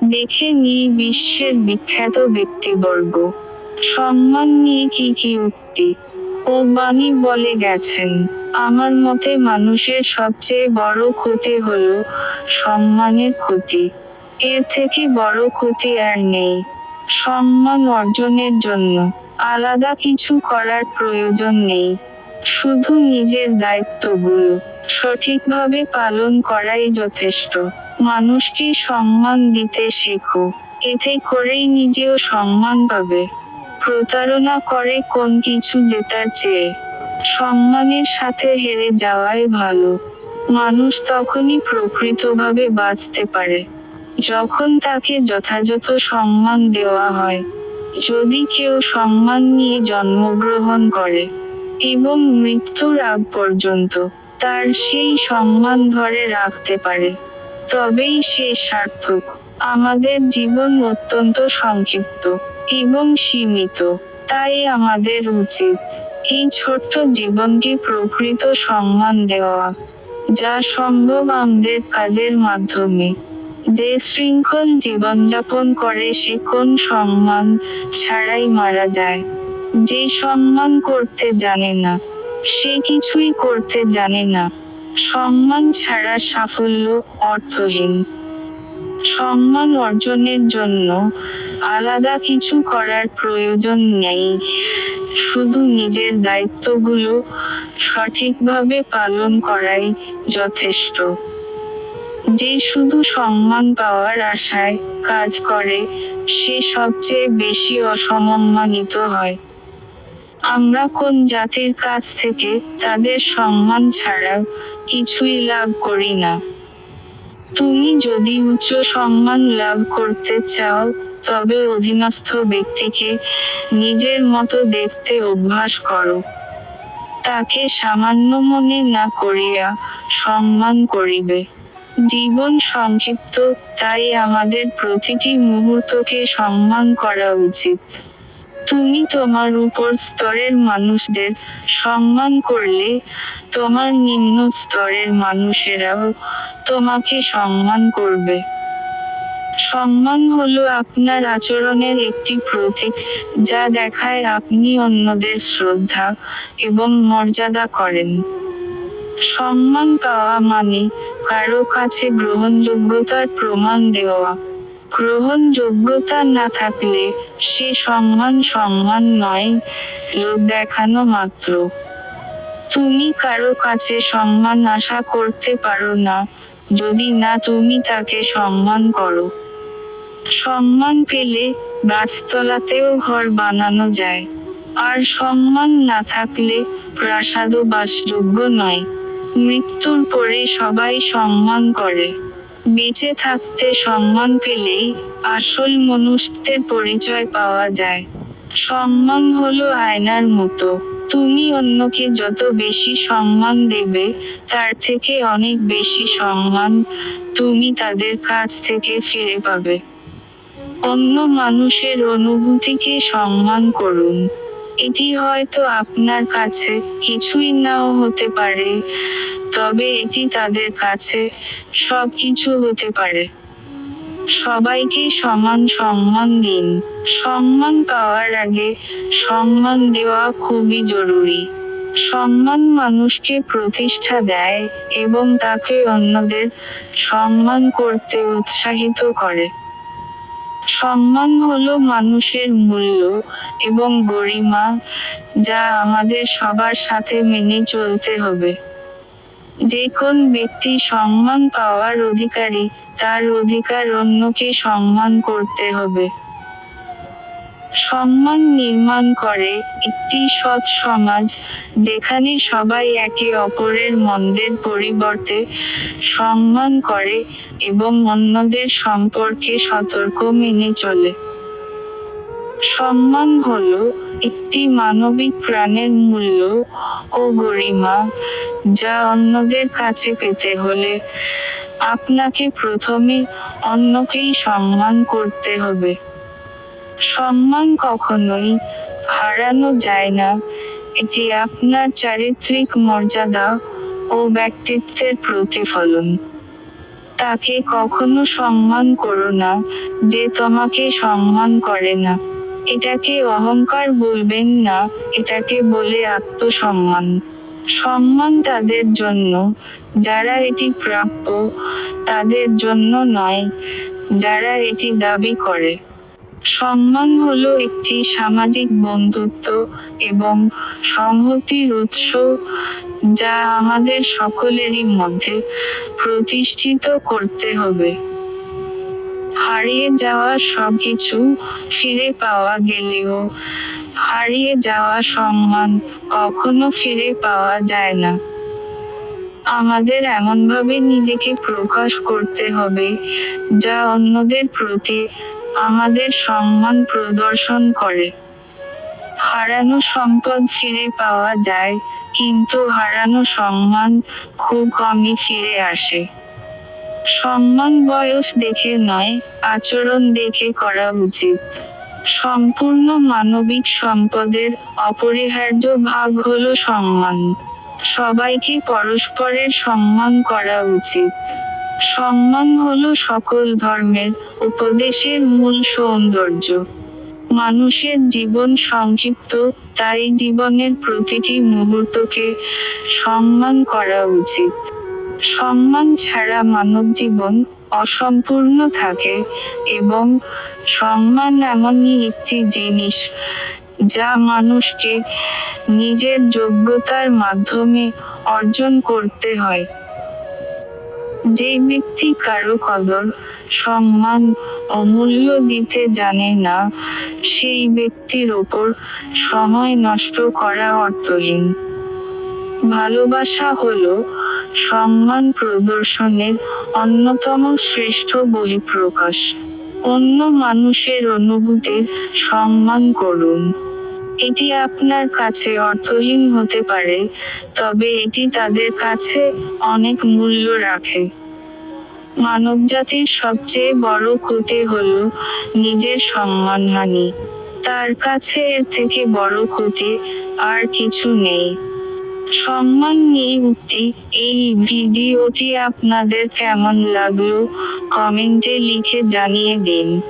দেখে নিই বিশ্বের বিখ্যাত ব্যক্তিবর্গ। সম্মান নিয়ে কি কি উক্তি? ও বাণী বলে গেছেন। আমার মতে মানুষের সবচেয়ে বড় ক্ষতি হলো সম্মানের ক্ষতি। এর থেকে বড় ক্ষতি আর নেই। সম্মান অর্জনের জন্য আলাদা কিছু করার প্রয়োজন নেই। শুধু নিজের দায়িত্বগুলো। সঠিকভাবে পালন করাই যথেষ্ট। মানুষকে সম্মান দিতে শেখো। এতে করেই নিজেও সম্মান পাবে। প্রতারণা করে কোন কিছু জেতার চেয়ে। সম্মানের সাথে হেরে যাওয়াই ভালো। মানুষ তখনই প্রকৃতভাবে বাঁচতে পারে। যখন তাকে যথাযথ সম্মান দেওয়া হয়। যদি কেউ সম্মান নিয়ে জন্মগ্রহণ করে এবং মৃত্যুর আগ পর্যন্ত তার সেই সম্মান ধরে রাখতে পারে। তবেই সে সার্থক। আমাদের জীবন অত্যন্ত সংক্ষিপ্ত এবং সীমিত। তাই আমাদের উচিত এই ছোট্ট জীবনকে প্রকৃত সম্মান দেওয়া, যা সম্ভব আমাদের কাজের মাধ্যমে। যে শৃঙ্খল জীবনযাপন করে, সে কোন সম্মান ছাড়াই মারা যায়। যে সম্মান করতে জানে না সে কিছুই করতে জানে না। সম্মান ছাড়া সাফল্য অর্থহীন। সম্মান অর্জনের জন্য আলাদা কিছু করার প্রয়োজন নেই। শুধু নিজের দায়িত্বগুলো সঠিকভাবে পালন করাই যথেষ্ট। যে শুধু সম্মান পাওয়ার আশায় কাজ করে, সে সবচেয়ে বেশি অসম্মানিত হয়। আমরা কোন জাতির কাছ থেকে তাদের সম্মান ছাড়া কিছুই লাভ করি না। তুমি যদি উচ্চ সম্মান লাভ করতে চাও, তবে অধীনস্থ ব্যক্তিকে নিজের মতো দেখতে অভ্যাস করো। তাকে সামান্য মনে না করিয়া সম্মান করিবে। জীবন সংক্ষিপ্ত, তাই আমাদের প্রতিটি মুহূর্তকে সম্মান করা উচিত। তুমি তোমার উপর স্তরের মানুষদের সম্মান করলে, তোমার নিম্ন স্তরের মানুষেরাও তোমাকে সম্মান করবে। সম্মান হলো আপনার আচরণের একটি প্রতীক যা দেখায় আপনি অন্যদের শ্রদ্ধা এবং মর্যাদা করেন। সম্মান পাওয়া মানে কারও কাছে গ্রহণযোগ্যতার প্রমাণ দেওয়া। গ্রহণযোগ্যতা না থাকলে সে সম্মান সম্মান নয়, লোক দেখানো মাত্র। তুমি কারও কাছে সম্মান আশা করতে পারো না, যদি না তুমি তাকে সম্মান করো। সম্মান পেলে গাছতলাতেও ঘর বানানো যায়, আর সম্মান না থাকলে প্রাসাদও বাসযোগ্য নয়। মৃত্যুর পরে সবাই সম্মান করে। বেঁচে থাকতে সম্মান পেলেই আসল মনুষ্যের পরিচয় পাওয়া যায়। সম্মান হলো আয়নার মতো। তুমি অন্যকে যত বেশি সম্মান দেবে, তার থেকে অনেক বেশি সম্মান তুমি তাদের কাছ থেকে ফিরে পাবে। অন্য মানুষের অনুভূতিকে সম্মান করুন। এটি হয়তো আপনার কাছে কিছুই নাও হতে পারে, তবে এটি তাদের কাছে সব কিছু হতে পারে। সবাইকে সমান সম্মান দিন। সম্মান পাওয়ার আগে সম্মান দেওয়া খুবই জরুরি। সম্মান মানুষকে প্রতিষ্ঠা দেয় এবং তাকে অন্যদের সম্মান করতে উৎসাহিত করে। সম্মান হল মানুষের মূল্য এবং গরিমা, যা আমাদের সবার সাথে মেনে চলতে হবে। যে কোন ব্যক্তি সম্মান পাওয়ার অধিকারী, তার অধিকার অন্যকে সম্মান করতে হবে। সম্মান নির্মাণ করে একটি সৎ সমাজ, যেখানে সবাই একে অপরের মন্দের পরিবর্তে সম্মান করে এবং অন্যদের সম্পর্কে সতর্ক মেনে চলে। সম্মান হল একটি মানবিক প্রাণের মূল্য ও গরিমা, যা অন্যদের কাছে পেতে হলে আপনাকে প্রথমে অন্যকেই সম্মান করতে হবে। সম্মান কখনোই হারানো যায় না। এটি আপনার চারিত্রিক মর্যাদা ও ব্যক্তিত্বের প্রতিফলন। তাকে কখনো সম্মান করো না যে তোমাকে সম্মান করে না। এটাকে অহংকার বলবেন না, এটাকে বলে আত্মসম্মান। সম্মান তাদের জন্য, যারা এটি প্রাপ্য, তাদের জন্য নয়, যারা এটি দাবি করে। সম্মান হলো একটি সামাজিক বন্ধুত্ব এবং সংহতির উৎস যা আমাদের সকলেরই মধ্যে প্রতিষ্ঠিত করতে হবে। হারিয়ে যাওয়া সবকিছু ফিরে পাওয়া গেলেও হারিয়ে যাওয়া সম্মান কখনো ফিরে পাওয়া যায় না। আমাদের এমনভাবে নিজেকে প্রকাশ করতে হবে যা অন্যদের প্রতি আমাদের সম্মান প্রদর্শন করে। হারানো সম্পদ ফিরে পাওয়া যায়, কিন্তু হারানো সম্মান খুব কমই ফিরে আসে। সম্মান বয়স দেখে নয়, আচরণ দেখে করা উচিত। সম্পূর্ণ মানবিক সম্পদের অপরিহার্য ভাগ হলো সম্মান। সবাইকে পরস্পরের সম্মান করা উচিত। সম্মান হলো সকল ধর্মের উপদেশের মূল সৌন্দর্য। মানুষের জীবন সংক্ষিপ্ত, তাই জীবনের প্রতিটি মুহূর্তকে সম্মান করা উচিত। সম্মান ছাড়া মানব জীবন অসম্পূর্ণ থাকে এবং সম্মান এমনই একটি জিনিস যা মানুষকে নিজের যোগ্যতার মাধ্যমে অর্জন করতে হয়। যে ব্যক্তি কারও কদর, সম্মান অমূল্য দিতে জানে না, সেই ব্যক্তির ওপর সময় নষ্ট করা অর্থহীন। ভালোবাসা হলো সম্মান প্রদর্শনের অন্যতম শ্রেষ্ঠ বহিঃপ্রকাশ। অন্য মানুষের অনুভূতির সম্মান করুন। এটি আপনার কাছে অর্থহীন হতে পারে, তবে এটি তাদের কাছে অনেক মূল্য রাখে। মানবজাতির সবচেয়ে বড় ক্ষতি হল নিজের সম্মানহানি। তার কাছে এর থেকে বড় ক্ষতি আর কিছু নেই। সম্মান নিয়ে উক্তি, এই ভিডিওটি আপনাদের কেমন লাগল কমেন্টে লিখে জানিয়ে দিন।